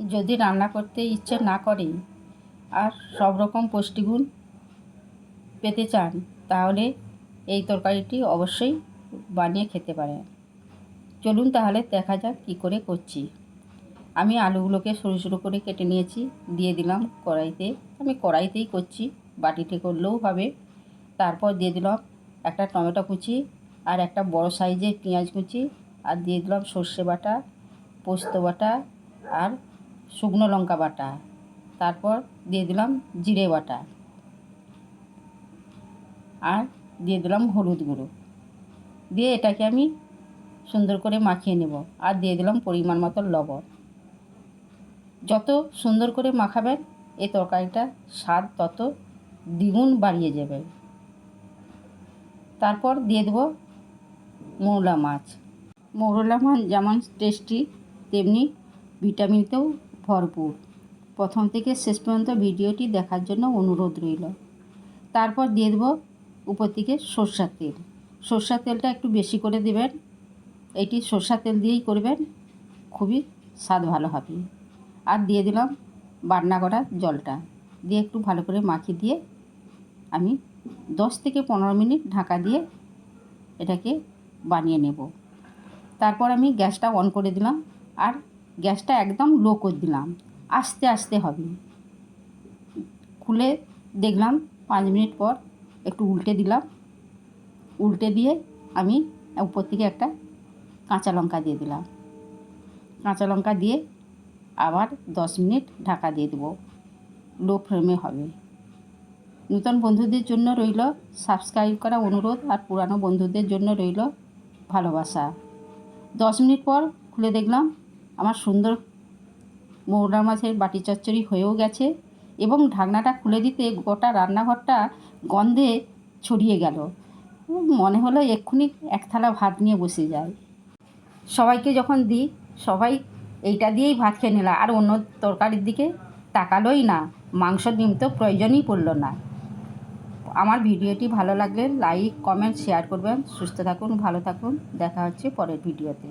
যদি রান্না করতে ইচ্ছে না করে আর সব রকম পুষ্টিগুণ পেতে চান, তাহলে এই তরকারিটি অবশ্যই বানিয়ে খেতে পারেন। চলুন তাহলে দেখা যাক কী করে করছি। আমি আলুগুলোকে সরু সরু করে কেটে নিয়েছি, দিয়ে দিলাম কড়াইতে। আমি কড়াইতেই করছি, বাটিতে করলেও হবে। তারপর দিয়ে দিলাম একটা টমেটো কুচি আর একটা বড় সাইজের পেঁয়াজ কুচি। আর দিয়ে দিলাম সর্ষে বাটা, পোস্ত বাটা আর শুকনো লঙ্কা বাটা, তারপর দিয়ে দিলাম জিরে বাটা আর দিয়ে দিলাম হলুদ গুঁড়ো। দিয়ে এটাকে আমি সুন্দর করে মাখিয়ে নেব আর দিয়ে দিলাম পরিমাণ মতো লবণ। যত সুন্দর করে মাখাবেন এই তরকারিটা স্বাদ তত দ্বিগুণ বাড়িয়ে যাবে। তারপর দিয়ে দেবো মৌলা মাছ। মৌরলা মাছ যেমন টেস্টি, তেমনি ভিটামিনতেও ভরপুর। প্রথম থেকে শেষ পর্যন্ত ভিডিওটি দেখার জন্য অনুরোধ রইল। তারপর দিয়ে দেবো উপর থেকে সর্ষার তেল। সর্ষার তেলটা একটু বেশি করে দেবেন। এটি সর্ষার তেল দিয়েই করবেন। খুবই স্বাদ ভালো হবে। আর দিয়ে দিলাম বাটনা করা জলটা। দিয়ে একটু ভালো করে মাখিয়ে দিয়ে আমি দশ থেকে পনেরো মিনিট ঢাকা দিয়ে এটাকে বানিয়ে নেব। তারপর আমি গ্যাসটা অন করে দিলাম। আর গ্যাসটা একদম লো করে দিলাম। আস্তে আস্তে হবে। খুলে দেখলাম পাঁচ মিনিট পর একটু উল্টে দিলাম। উল্টে দিয়ে আমি উপর থেকে একটা কাঁচা লঙ্কা দিয়ে দিলাম। কাঁচা লঙ্কা দিয়ে আবার দশ মিনিট ঢাকা দিয়ে দেবো। লো ফ্লেমে হবে। নূতন বন্ধুদের জন্য রইল সাবস্ক্রাইব করা অনুরোধ আর পুরানো বন্ধুদের জন্য রইল ভালোবাসা। দশ মিনিট পর খুলে দেখলাম আমার সুন্দর মৌরা মাছের বাটি চচ্চড়ি হয়েও গেছে এবং ঢাকনাটা খুলে দিতে গোটা রান্নাঘরটা গন্ধে ছড়িয়ে গেল। মনে হলো এক্ষুনি এক থালা ভাত নিয়ে বসে যায় সবাইকে যখন দিই, সবাই এইটা দিয়েই ভাত খেয়ে নিল, আর অন্য তরকারির দিকে তাকালোই না। মাংস ডিম তো প্রয়োজনই পড়ল না। আমার ভিডিওটি ভালো লাগলে লাইক, কমেন্ট, শেয়ার করবেন। সুস্থ থাকুন, ভালো থাকুন। দেখা হচ্ছে পরের ভিডিওতে।